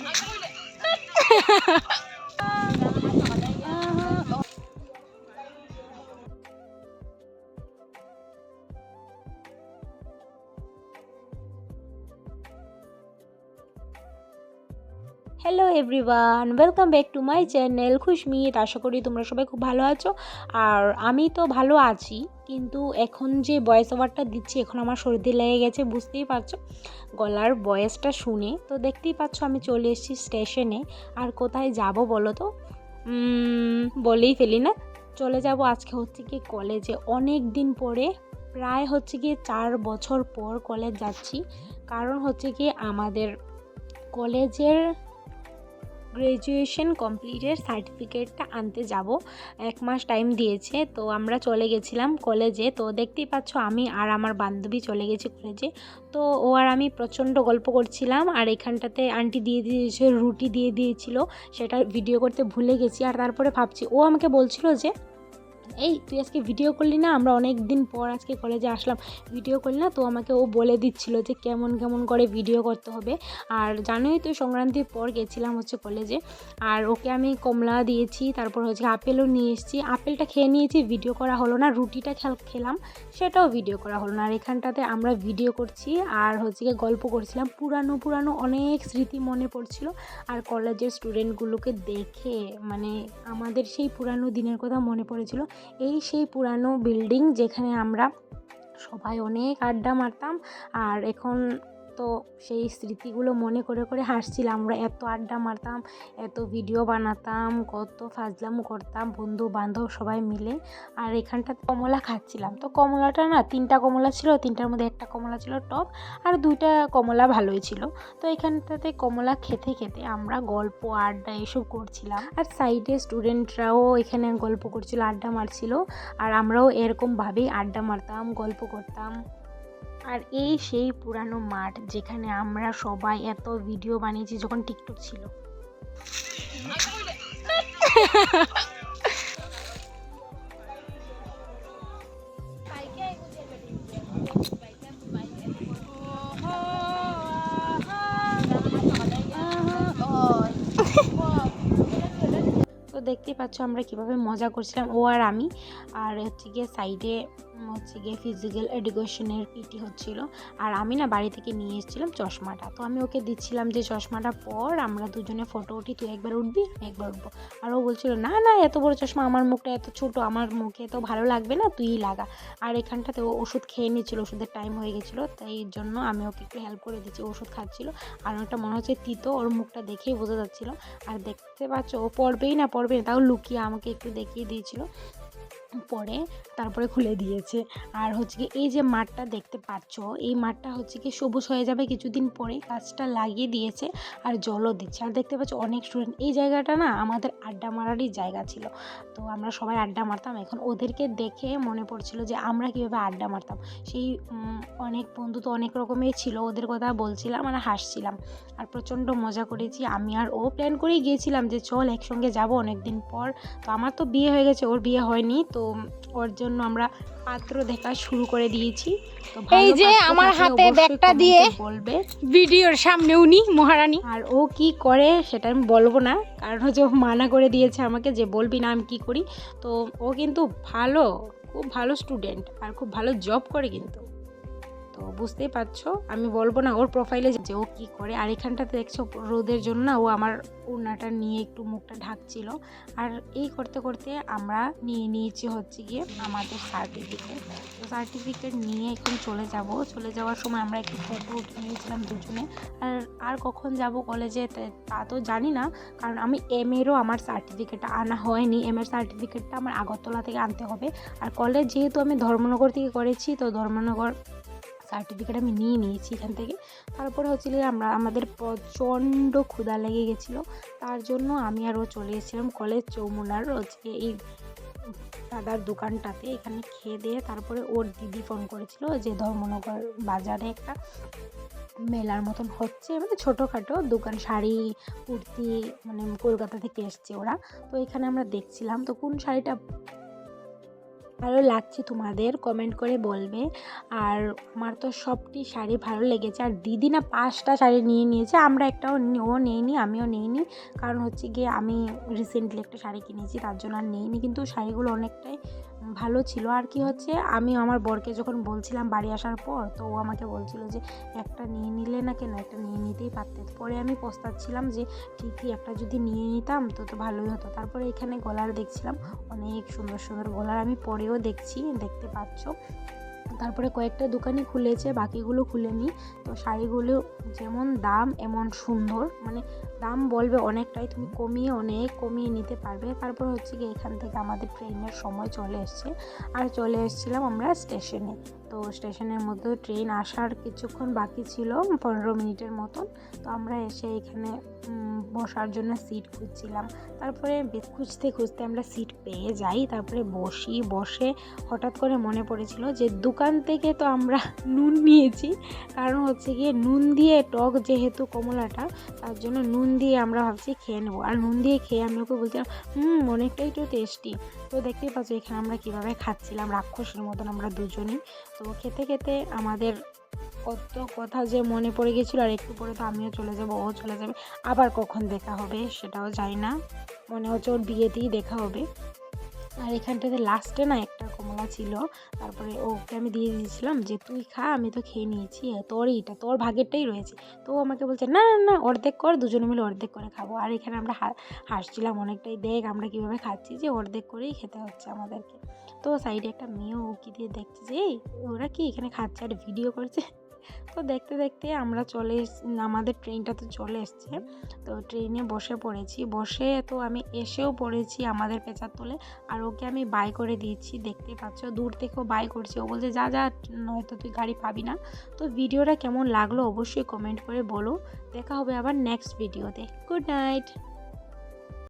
I'm hello everyone welcome back to my channel Khushmit আশা করি তোমরা সবাই খুব ভালো আছো। আর আমি তো ভালো আছি, কিন্তু এখন যে ভয়েস ওভারটা দিচ্ছি, এখন আমার সর্দি লেগে গেছে, বুঝতেই পারছ? গলার ভয়েসটা শুনে। তো দেখতেই পাচ্ছ, আমি চলে এসেছি স্টেশনে আর কোথায় যাব বলো তো? বলেই ফেলি না। চলে যাব আজকে হচ্ছে কি কলেজে অনেক দিন পরে, প্রায় হচ্ছে কি চার বছর পর কলেজ যাচ্ছি। কারণ হচ্ছে কি আমাদের কলেজের গ্র্যাজুয়েশন কমপ্লিটের সার্টিফিকেটটা আনতে যাব। এক মাস টাইম দিয়েছে, তো আমরা চলে গেছিলাম কলেজে তো দেখতেই পাচ্ছ আমি আর আমার বান্ধবী চলে গেছি কলেজে তো ও আর আমি প্রচণ্ড গল্প করছিলাম আর এখানটাতে আন্টি দিয়ে দিয়েছে, রুটি দিয়ে দিয়েছিল। সেটা ভিডিও করতে ভুলে গেছি। আর তারপরে ভাবছি, ও আমাকে বলছিল যে এই, তুই আজকে ভিডিও করলি না? আমরা অনেক দিন পর আজকে কলেজে আসলাম। ভিডিও করলি না? তো আমাকে ও বলে দিচ্ছিল যে কেমন কেমন করে ভিডিও করতে হবে। আর জানোই তো, সংক্রান্তির পর গেছিলাম হচ্ছে কলেজে আর ওকে আমি কমলা দিয়েছি, তারপর হচ্ছে আপেলও নিয়ে এসেছি। আপেলটা খেয়ে নিয়েছি ভিডিও করা হলো না। রুটিটা খেল- খেলাম, সেটাও ভিডিও করা হলো না। আর এখানটাতে আমরা ভিডিও করছি। আর হচ্ছে গিয়ে গল্প করছিলাম। পুরানো পুরানো অনেক স্মৃতি মনে পড়ছিল। আর কলেজের স্টুডেন্টগুলোকে দেখে মানে আমাদের সেই পুরানো দিনের কথা মনে পড়েছিল। এই সেই পুরানো বিল্ডিং যেখানে আমরা সবাই অনেক আড্ডা মারতাম। আর এখন তো সেই স্মৃতিগুলো মনে করে করে হাসছিলাম। আমরা এত আড্ডা মারতাম, এত ভিডিও বানাতাম, কত ফাজলাম করতাম, বন্ধু বান্ধব সবাই মিলে। আর এখানটা কমলা খাচ্ছিলাম। তো কমলাটা না, তিনটা কমলা ছিল, তিনটার মধ্যে একটা কমলা ছিল টপ আর দুইটা কমলা ভালোই ছিল। তো এখানটাতে কমলা খেতে খেতে আমরা গল্প, আড্ডা এসব করছিলাম। আর সাইডে স্টুডেন্টরাও এখানে গল্প করছিল, আড্ডা মারছিল। আর আমরাও এরকমভাবেই আড্ডা মারতাম, গল্প করতাম। আর এই সেই পুরানো মাঠ যেখানে আমরা সবাই এত ভিডিও বানিয়েছি যখন টিকটক ছিল। তো দেখতেই পাচ্ছ আমরা কীভাবে মজা করছিলাম, ও আর আমি। আর হচ্ছে গিয়ে সাইডে হচ্ছে গিয়ে ফিজিক্যাল এডুকেশনের পিটি হচ্ছিল। আর আমি না বাড়ি থেকে নিয়ে এসেছিলাম চশমাটা। তো আমি ওকে দিচ্ছিলাম যে, চশমাটা পর আমরা দুজনে ফটো উঠি, তুই একবার উঠবি, আমি একবার উঠবো। আর ও বলছিল, না না, এত বড় চশমা আমার মুখটা এত ছোট, আমার মুখে তো ভালো লাগবে না, তুই লাগা। আর এখানটাতে ও ওষুধ খেয়ে নিচ্ছিল ওষুধের টাইম হয়ে গেছিল, তাই জন্য আমি ওকে একটু হেল্প করে দিচ্ছি ওষুধ খাচ্ছিল। আর ওটা মনে হচ্ছে তিতো, ওর মুখটা দেখেই বোঝা যাচ্ছিল। আর দেখতে পাচ্ছ, ও পড়বেই না পড়বে না, তাও লুকিয়ে আমাকে একটু দেখিয়ে দিয়েছিল। পরে তারপরে খুলে দিয়েছে। আর হচ্ছে কি এই যে মাঠটা দেখতে পাচ্ছ, এই মাঠটা হচ্ছে কি সবুজ হয়ে যাবে কিছুদিন পরে গাছটা লাগিয়ে দিয়েছে আর জলও দিচ্ছে। আর দেখতে পাচ্ছ অনেক স্টুডেন্ট এই জায়গাটা না আমাদের আড্ডা মারারই জায়গা ছিল। তো আমরা সবাই আড্ডা মারতাম। এখন ওদেরকে দেখে মনে পড়ছিল যে আমরা কীভাবে আড্ডা মারতাম। সেই অনেক বন্ধু তো অনেক রকমের ছিল, ওদের কথা বলছিলাম আর হাসছিলাম। আর প্রচণ্ড মজা করেছি। আমি আর ও প্ল্যান করেই গিয়েছিলাম যে চল একসঙ্গে যাব অনেক দিন পর। তো আমার তো বিয়ে হয়ে গেছে, ওর বিয়ে হয়নি। তো ওর জন্য আমরা পাত্র দেখা শুরু করে দিয়েছি। তো এই যে আমার হাতে ব্যাগটা দিয়ে বলবে। ভিডিওর সামনে উনি মহারানী। আর ও কি করে সেটা আমি বলব না কারণ হচ্ছে ও মানা করে দিয়েছে আমাকে যে বলবি না আমি কি করি। তো ও কিন্তু ভালো খুব ভালো স্টুডেন্ট আর খুব ভালো জব করে কিন্তু। তো বুঝতেই পারছ, আমি বলব না ওর প্রোফাইলে যে ও কি করে, আর এখানটাতে দেখছ রোদের জন্য ও আমার ওড়নাটা নিয়ে একটু মুখটা ঢাকছিল। আর এই করতে করতে আমরা নিয়ে নিয়েছি হচ্ছে গিয়ে আমাদের সার্টিফিকেট তো সার্টিফিকেট নিয়ে এখন চলে যাব। চলে যাওয়ার সময় আমরা একটু ফটো উঠে নিয়েছিলাম দুজনে। আর আর কখন যাব কলেজে তা- তা তো জানি না, কারণ আমি এম এরও আমার সার্টিফিকেটটা আনা হয়নি। এম এর সার্টিফিকেটটা আমার আগরতলা থেকে আনতে হবে। আর কলেজ যেহেতু আমি ধর্মনগর থেকে করেছি, তো ধর্মনগর সার্টিফিকেট আমি নিয়ে নিয়েছি এখান থেকে। তারপরে হচ্ছিল আমরা, আমাদের প্রচণ্ড ক্ষুধা লেগে গেছিল। তার জন্য আমি আর ও চলে এসেছিলাম কলেজ চৌমুনার হচ্ছে এই দাদার দোকানটাতে। এখানে খেয়ে দিয়ে তারপরে ওর দিদি ফোন করেছিল যে ধর্মনগর বাজারে একটা মেলার মতন হচ্ছে। মানে ছোটোখাটো দোকান, শাড়ি, কুর্তি মানে কলকাতা থেকে এসছে ওরা। তো এখানে আমরা দেখছিলাম। তো কোন শাড়িটা ভালো লাগছে তোমাদের কমেন্ট করে বলবে। আর আমার তো সবটি শাড়ি ভালো লেগেছে। আর দিদি না পাঁচটা শাড়ি নিয়ে নিয়েছে, আমরা একটাও ও নেইনি, আমিও নেইনি। কারণ হচ্ছে গিয়ে আমি রিসেন্টলি একটা শাড়ি কিনেছি, তার জন্য আর নেইনি। কিন্তু শাড়িগুলো অনেকটাই ভালো ছিল। আর কি হচ্ছে আমি আমার বরকে যখন বলছিলাম বাড়ি আসার পর, তো ও আমাকে বলছিল যে, একটা নিয়ে নিলে না কেন? একটা নিয়ে নিতেই পারতে। পরে আমি পস্তাচ্ছিলাম যে ঠিকই একটা যদি নিয়ে নিতাম, তো তো ভালোই হতো। তারপরে এখানে গলার দেখছিলাম, অনেক সুন্দর সুন্দর গলার। আমি পরেও দেখছি, দেখতে পাচ্ছ। তারপরে কয়েকটা দোকানই খুলেছে, বাকিগুলো খুলেনি। তো শাড়িগুলো যেমন দাম, এমন সুন্দর। মানে দাম বলবে অনেকটাই, তুমি কমিয়ে, অনেক কমিয়ে নিতে পারবে। তারপর হচ্ছে কি এখান থেকে আমাদের ট্রেনের সময় চলে এসছে। আর চলে এসেছিলাম আমরা স্টেশনে। তো স্টেশনের মধ্যে ট্রেন আসার কিছুক্ষণ বাকি ছিল, পনেরো মিনিটের মতন। তো আমরা এসে এখানে বসার জন্য সিট খুঁজছিলাম। তারপরে খুঁজতে খুঁজতে আমরা সিট পেয়ে যাই। তারপরে বসি, বসে হঠাৎ করে মনে পড়েছিল যে দোকান থেকে তো আমরা নুন নিয়েছি। কারণ হচ্ছে গিয়ে নুন দিয়ে টক যেহেতু কমলাটা, তার জন্য নুন দিয়ে আমরা ভাবছি খেয়ে নেব। আর নুন দিয়ে খেয়ে আমি ওকে বলছিলাম, হুম, অনেকটাই তো টেস্টি তো দেখতেই পাচ্ছ এখানে আমরা কীভাবে খাচ্ছিলাম, রাক্ষসের মতন আমরা দুজনেই। তো খেতে খেতে আমাদের কত কথা যে মনে পড়ে গেছিল, আর একটু পরে তো আমিও চলে যাব, ও চলে যাবে। আবার কখন দেখা হবে সেটাও জানি না। মনে হচ্ছে ওর বিয়েতেই দেখা হবে। আর এখানটাতে লাস্টে না একটা কমলা ছিল। তারপরে ওকে আমি দিয়ে দিয়েছিলাম যে, তুই খা, আমি তো খেয়ে নিয়েছি তোর এইটা, তোর ভাগেরটাই রয়েছে। তো আমাকে বলছে, না না না, অর্ধেক কর, দুজনে মিলে অর্ধেক করে খাব। আর এখানে আমরা হাসছিলাম অনেকটাই, দেখ, আমরা কীভাবে খাচ্ছি যে, অর্ধেক করেই খেতে হচ্ছে আমাদেরকে। তো সাইডে একটা মেয়েও উকি দিয়ে দেখছে যে ওরা কি এখানে খাচ্ছে আর ভিডিও করছে? তো দেখতে দেখতে আমরা চলে আমাদের ট্রেনটা তো চলে এসছে। তো ট্রেনে বসে পড়েছি। বসে তো আমি এসেও পড়েছি আমাদের পেঁচার তোলে। আর ওকে আমি বাই করে দিয়েছি। দেখতেই পাচ্ছ, দূর থেকেও বাই করছি। ও বলছে, যা যা, নয়তো তুই গাড়ি পাবি না। তো ভিডিওটা কেমন লাগল অবশ্যই কমেন্ট করে বলো। দেখা হবে আবার নেক্সট ভিডিওতে গুড নাইট